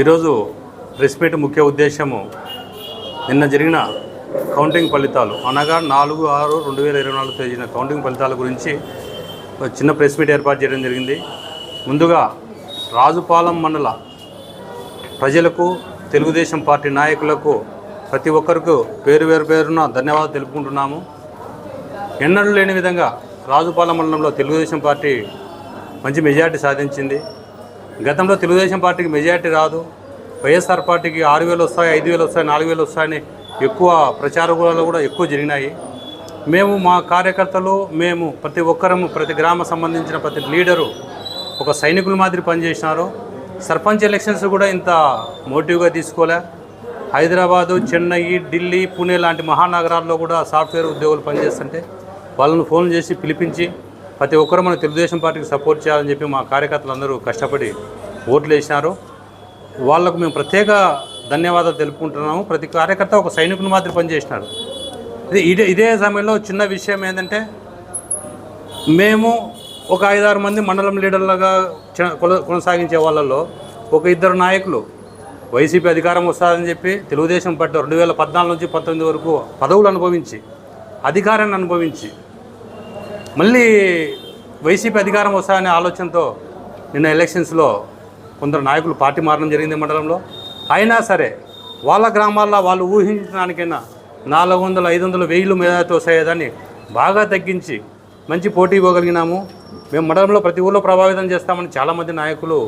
ఈరోజు press meet ముఖ్య ఉద్దేశము నిన్న జరిగిన కౌంటింగ్ ఫలితాలు. అనగా నాలుగు ఆరు రెండు వేల ఇరవై నాలుగు తేదీన కౌంటింగ్ ఫలితాల గురించి ఒక చిన్న ప్రెస్ మీట్ ఏర్పాటు చేయడం జరిగింది. ముందుగా రాజుపాలెం మండల ప్రజలకు తెలుగుదేశం పార్టీ నాయకులకు ప్రతి ఒక్కరికి పేరు వేరు పేరున ధన్యవాదాలు తెలుపుకుంటున్నాము. ఎన్నడూ లేని విధంగా రాజుపాలెం మండలంలో తెలుగుదేశం పార్టీ మంచి మెజార్టీ సాధించింది. గతంలో తెలుగుదేశం పార్టీకి మెజార్టీ రాదు. వైఎస్ఆర్ పార్టీకి ఆరు వేలు వస్తాయి ఐదు వేలు వస్తాయి నాలుగు వేలు వస్తాయని ఎక్కువ ప్రచారాలు కూడా ఎక్కువ జరిగినాయి. మేము మా కార్యకర్తలు మేము ప్రతి ఒక్కరము ప్రతి గ్రామ సంబంధించిన ప్రతి లీడరు ఒక సైనికుల మాదిరి పనిచేసినారు. సర్పంచ్ ఎలక్షన్స్ కూడా ఇంత మోటివ్గా తీసుకోలే. హైదరాబాదు చెన్నై ఢిల్లీ పుణే లాంటి మహానగరాల్లో కూడా సాఫ్ట్వేర్ ఉద్యోగులు పనిచేస్తుంటే వాళ్ళను ఫోన్ చేసి పిలిపించి ప్రతి ఒక్కరు మన తెలుగుదేశం పార్టీకి సపోర్ట్ చేయాలని చెప్పి మా కార్యకర్తలు అందరూ కష్టపడి ఓట్లు వేసినారు. వాళ్ళకు మేము ప్రత్యేక ధన్యవాదాలు తెలుపుకుంటున్నాము. ప్రతి కార్యకర్త ఒక సైనికుని మాదిరి పనిచేసినారు. ఇది ఇదే ఇదే సమయంలో చిన్న విషయం ఏంటంటే మేము ఒక ఐదారు మంది మండలం లీడర్లుగా కొనసాగించే వాళ్ళల్లో ఒక ఇద్దరు నాయకులు వైసీపీ అధికారం వస్తుందని చెప్పి తెలుగుదేశం పార్టీ రెండు వేల పద్నాలుగు నుంచి పంతొమ్మిది వరకు పదవులు అనుభవించి అధికారాన్ని అనుభవించి మళ్ళీ వైసీపీ అధికారం వస్తాయనే ఆలోచనతో నిన్న ఎలక్షన్స్లో కొందరు నాయకులు పార్టీ మారడం జరిగింది మండలంలో. అయినా సరే వాళ్ళ గ్రామాల్లో వాళ్ళు ఊహించడానికైనా నాలుగు వందల ఐదు వందలు వెయ్యిలు మేధాతో వస్తాయేదాన్ని బాగా తగ్గించి మంచి పోటీ ఇవ్వగలిగినాము. మేము మండలంలో ప్రతి ఊళ్ళో ప్రభావితం చేస్తామని చాలామంది నాయకులు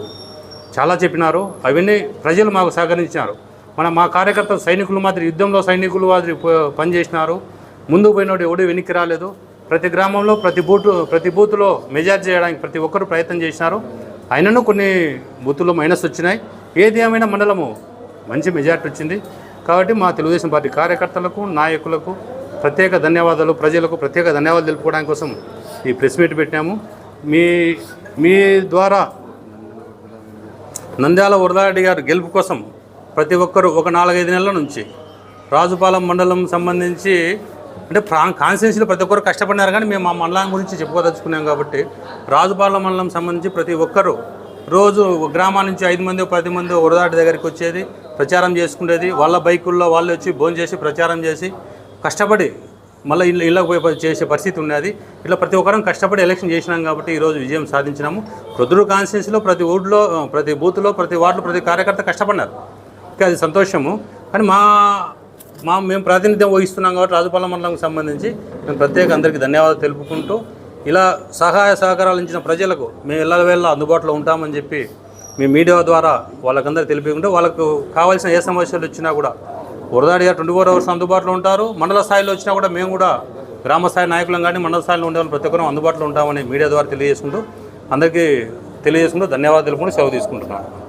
చాలా చెప్పినారు. అవన్నీ ప్రజలు మాకు సహకరించినారు. మన మా కార్యకర్తలు సైనికులు మాదిరి యుద్ధంలో సైనికులు మాదిరి పనిచేసినారు. ముందుకు పోయినోడు ఎవడూ వెనక్కి రాలేదు. ప్రతి గ్రామంలో ప్రతి బూత్ ప్రతి బూత్లో మెజార్టీ చేయడానికి ప్రతి ఒక్కరు ప్రయత్నం చేసినారు. అయినను కొన్ని బూతుల్లో మైనస్ వచ్చినాయి. ఏది ఏమైనా మండలము మంచి మెజార్టీ వచ్చింది. కాబట్టి మా తెలుగుదేశం పార్టీ కార్యకర్తలకు నాయకులకు ప్రత్యేక ధన్యవాదాలు ప్రజలకు ప్రత్యేక ధన్యవాదాలు తెలుపుకోవడానికి కోసం ఈ ప్రెస్ మీట్ పెట్టాము. మీ మీ ద్వారా నంద్యాల వరదారెడ్డి గారు గెలుపు కోసం ప్రతి ఒక్కరూ ఒక నాలుగైదు నెలల నుంచి రాజుపాలెం మండలం సంబంధించి అంటే ప్రా కాన్స్టిట్యూన్సీలో ప్రతి ఒక్కరు కష్టపడినారు కానీ మేము మా మండలం గురించి చెప్పుకోదలుచుకున్నాం కాబట్టి రాజుపాలెం మండలం సంబంధించి ప్రతి ఒక్కరూ రోజు గ్రామాల నుంచి ఐదు మంది పది మంది ఉరదాటి దగ్గరికి వచ్చేది ప్రచారం చేసుకునేది. వాళ్ళ బైకుల్లో వాళ్ళు వచ్చి భోజనం చేసి ప్రచారం చేసి కష్టపడి మళ్ళీ ఇల్లు ఇళ్ళకు పోయి చేసే పరిస్థితి ఉన్నది ఇట్లా ప్రతి ఒక్కరం కష్టపడి ఎలక్షన్ చేసినాం కాబట్టి ఈరోజు విజయం సాధించినాము. ప్రొద్దురు కాన్స్టిట్యూన్సీలో ప్రతి ఊర్లో ప్రతి బూత్లో ప్రతి వార్డులో ప్రతి కార్యకర్త కష్టపడినారు. ఇంకా అది సంతోషము. కానీ మా మా మేము ప్రాతినిధ్యం వహిస్తున్నాం కాబట్టి రాజుపాలెం మండలంకు సంబంధించి మేము ప్రత్యేక అందరికీ ధన్యవాదాలు తెలుపుకుంటూ ఇలా సహాయ సహకారాలు ఇచ్చిన ప్రజలకు మేము ఇళ్ళవేళ్ళ అందుబాటులో ఉంటామని చెప్పి మీ మీడియా ద్వారా వాళ్ళకందరూ తెలిపికుంటూ వాళ్ళకు కావాల్సిన ఏ సమస్యలు వచ్చినా కూడా వరదాడిగా ట్వంటీ ఫోర్ అవర్స్ అందుబాటులో ఉంటారు. మండల స్థాయిలో వచ్చినా కూడా మేము కూడా గ్రామ స్థాయి నాయకులం కానీ మండల స్థాయిలో ఉండేవాళ్ళు ప్రతి ఒక్కరూ అందుబాటులో ఉంటామని మీడియా ద్వారా తెలియజేసుకుంటూ అందరికీ తెలియజేసుకుంటూ ధన్యవాదాలు తెలుపుకుంటూ సెలవు తీసుకుంటున్నాను